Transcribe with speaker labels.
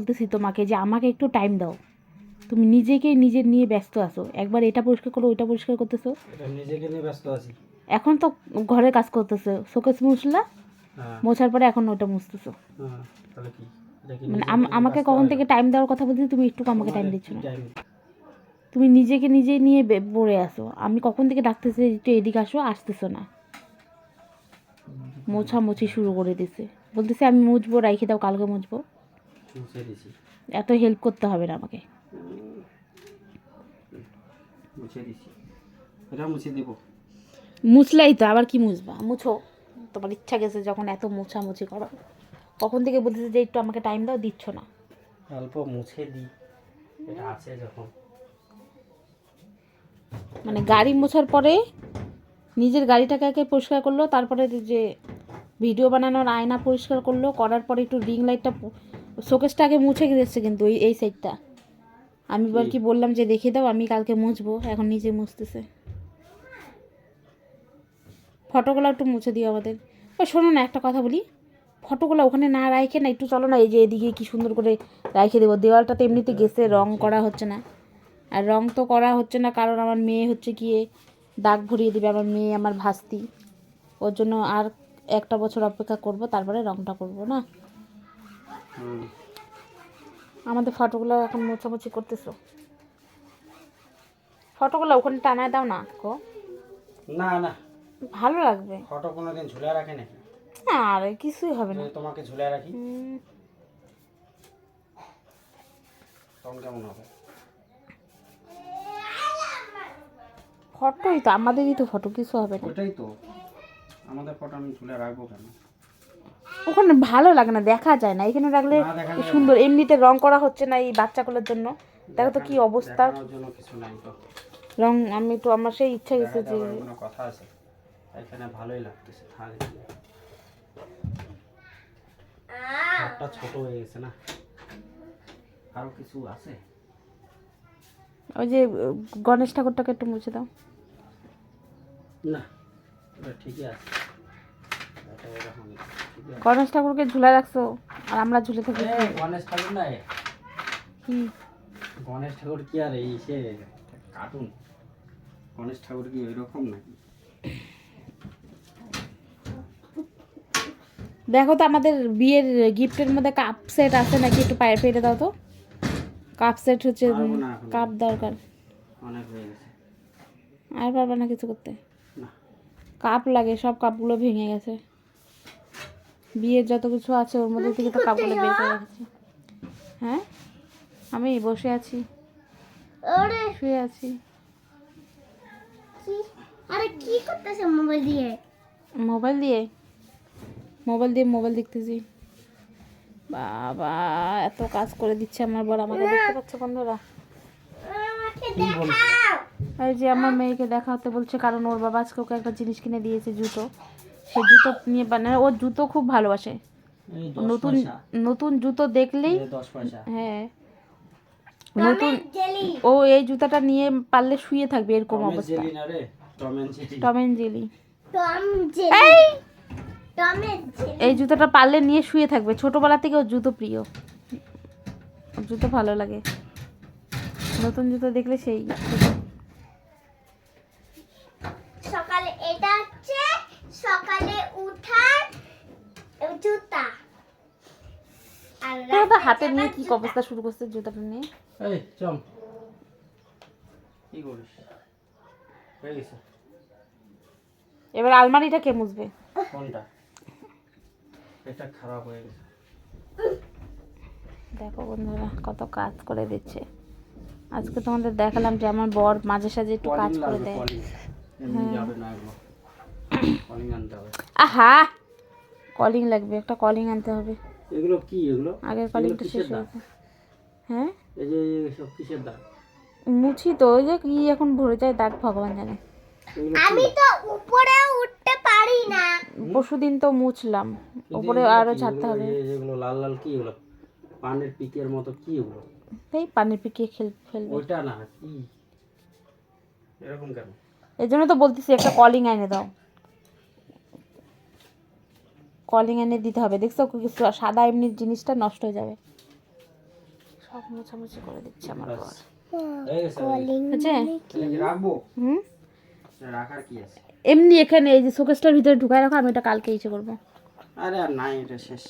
Speaker 1: বলতেছি তোমাকে যে আমাকে একটু টাইম দাও। তুমি নিজেকে নিজের নিয়ে ব্যস্ত আছো। একবার এটা পরিষ্কার করো ওইটা পরিষ্কার করতেছো।
Speaker 2: নিজেকে নিয়ে ব্যস্ত আছি।
Speaker 1: এখন তো ঘরে কাজ করতেছো। শোকেস মুছলা?
Speaker 2: হ্যাঁ।
Speaker 1: মোছার পরে এখন ওটা মুছতেছো।
Speaker 2: হ্যাঁ
Speaker 1: মানে আমাকে কখন থেকে টাইম দেওয়ার কথা বলছি তুমি একটু আমাকে টাইম দিচ্ছ না। তুমি নিজেকে নিজে নিয়ে পড়ে আসো আমি কখন থেকে ডাকতেছি একটু এদিকে আসো আসতেছো না। মোছামুছি শুরু করে দিছে। বলতেছে আমি মুছবো রাইখে দাও কালকে মুছবো। এত হেল্প করতে হবে না আমাকে।
Speaker 2: মুছে দিছি এটা মুছে দিব।
Speaker 1: মুছলাই তো আবার কি মুছবা? মুছো। তোমার ইচ্ছা গেছে যখন এত মোছামুছি করো। কখন থেকে বলতেছে যে একটু আমাকে টাইম দাও দিচ্ছ না।
Speaker 2: অল্প মুছে দিই। এটা আছে যখন।
Speaker 1: মানে গাড়ি মোছার পরে নিজের গাড়িটাকে আগে পরিষ্কার করল তারপরে যে ভিডিও বানানোর আয়না পরিষ্কার করল করার পরে একটু রিং লাইটটা শোকেসটা আগে মুছে গেছে কিন্তু এই এই সাইডটা আমি এবার কি? বললাম যে দেখে দাও আমি কালকে মুছবো এখন নিজে মুছতেছে। ফটোগুলো একটু মুছে দিও আমাদের। ও শোনো না একটা কথা বলি। ফটোগুলো ওখানে না রাখে না একটু চলো না এই যে এদিকে কি সুন্দর করে রাখে দেবো। দেওয়ালটা তো এমনিতে গেছে রং করা হচ্ছে না। আর রং তো করা হচ্ছে না কারণ আমার মেয়ে হচ্ছে গিয়ে দাগ ভরিয়ে দিবে আমার মেয়ে আমার ভাস্তি। ওর জন্য আর একটা বছর অপেক্ষা করব তারপরে রংটা করব না? আমাদের ফটোগুলো এখন মোছামুছি করতেছো? ফটোগুলো ওখানে টানায় দাও না কো।
Speaker 2: না না।
Speaker 1: ভালো লাগবে।
Speaker 2: ফটো কোনোদিন ঝুলে রাখে নাকি?
Speaker 1: আর কিছুই হবে না।
Speaker 2: তোমাকে ঝুলে রাখি? তখন কেমন হবে?
Speaker 1: ফটোই তো আমাদেরই তো ফটো কিছু হবে না।
Speaker 2: ওইটাই তো। আমাদের ফটো আমি ঝুলে রাখব কেন?
Speaker 1: ওখানে ভালো লাগে না দেখা যায় না। এখানে রাখলে সুন্দর এমনিতে রং করা হচ্ছে না এই বাচ্চাগুলোর জন্য। দেখো তো কি অবস্থা। রং আমি তো আমার সেই ইচ্ছা গেছে যে
Speaker 2: কথা আছে? এখানে ভালোই লাগতেছে ছোট হয়ে গেছে না? আরও কিছু আছে?
Speaker 1: ওই যে গণেশ ঠাকুরটাকে একটু মুছে দাও।
Speaker 2: না ঠিকই আছে। এটা এরকম ঠিকই আছে।
Speaker 1: গণেশ ঠাকুরকে ঝুলে রাখছো আর আমরা ঝুলে থাকি।
Speaker 2: গণেশ ঠাকুর না এ।
Speaker 1: কি?
Speaker 2: গণেশ ঠাকুর কি আর এই সে কার্টুন গণেশ ঠাকুর কি ওই রকম নাকি?
Speaker 1: দেখো তো আমাদের বিয়ের গিফটের মধ্যে কাপ সেট আছে নাকি একটু পায়ে পেটে দাও তো। কাপ সেট হচ্ছে। কাপ দরকার।
Speaker 2: অনেক হয়ে গেছে।
Speaker 1: আর পারবে না কিছু করতে। কাপ লাগে সব কাপগুলো ভেঙে গেছে। বিয়ের যত কিছু আছে ওর মধ্যে থেকে তো কাপগুলো বের করে রেখেছি। হ্যাঁ? আমি বসে আছি। শুয়ে আছি।
Speaker 3: আরে কি করতেছে মোবাইল দিয়ে?
Speaker 1: মোবাইল দিয়ে? মোবাইল দিয়ে মোবাইল দেখতেছি। বাবা এত কাজ করে দিচ্ছে আমার বড় আমাকে। দেখতে পাচ্ছে বন্ধুরা। এই যে আমার মেয়েকে দেখা হতে বলছে কারণ ওর বাবা আজকে ওকে একটা জিনিস কিনে দিয়েছে জুতো। সে জুতো নিয়ে বানায়। ও জুতো খুব ভালোবাসে।
Speaker 2: এই
Speaker 1: নতুন নতুন জুতো দেখলেই হ্যাঁ। নতুন ও এই জুতাটা নিয়ে পারলে শুয়ে থাকবে এরকম অবস্থা। Tom and Jerry
Speaker 3: Tom Jerry টমের Jerry
Speaker 1: এই জুতোটা পারলে নিয়ে শুয়ে থাকবে। ছোটবেলা থেকে ওর জুতো প্রিয়। ওর জুতো ভালো লাগে। নতুন জুতো দেখলে সেই
Speaker 3: সকালে এটা হচ্ছে সকালে উঠার জুতা। আর
Speaker 1: তোরা হাতে নিয়ে কি অবস্থা শুরু করছে জুতাটা নিয়ে
Speaker 2: এই চম কি করিস? হয়ে গেছে।
Speaker 1: এবার আলমারিটা কে মুছবে?
Speaker 2: কোনটা? এটা খারাপ হয়ে গেছে।
Speaker 1: দেখো বন্ধুরা কত কাজ করে দিচ্ছে। আজকে তোমাদের দেখালাম যে আমার বর মাঝে সাঝে একটু কাজ করে দেয়।
Speaker 2: কলিং কলিং আনতে হবে।
Speaker 1: আহা! কলিং লাগবে একটা কলিং আনতে হবে।
Speaker 2: এগুলো কি এগুলো?
Speaker 1: আগের কলিংটা শেষ হয়েছে। হ্যাঁ?
Speaker 2: এই যে সব কিসের দাগ?
Speaker 1: মুছি তো ওই যে কি এখন ভরে যায় দাগ ভগবান জানে।
Speaker 2: এগুলো
Speaker 3: আমি তো উপরে উঠতে পারি না।
Speaker 1: পরশু দিন তো মুছলাম। ওপরে
Speaker 2: এগুলো
Speaker 1: আরও
Speaker 2: এগুলো
Speaker 1: হবে।
Speaker 2: এই লাল লাল কি এগুলো? পানের পিকের মতো কি এগুলো?
Speaker 1: এই পানির পিকিয়ে খেল ফেলবে
Speaker 2: ওইটা না কি? এরকম কেন?
Speaker 1: এই জন্য তো বলতেছি একটা কলিং এনে দাও। কলিং এনে দিতে হবে। দেখছ কিছু সাদা এমনি জিনিসটা নষ্ট হয়ে যাবে। সব মোছামুছি করে দিচ্ছি আমার হুম?
Speaker 2: আছে?
Speaker 1: এমনি এখানে এই যে শোকেসটার ভিতরে ঢুকায় রাখো আমি এটা কালকে ইচ্ছে করব।
Speaker 2: আরে আর নাই এটা শেষ।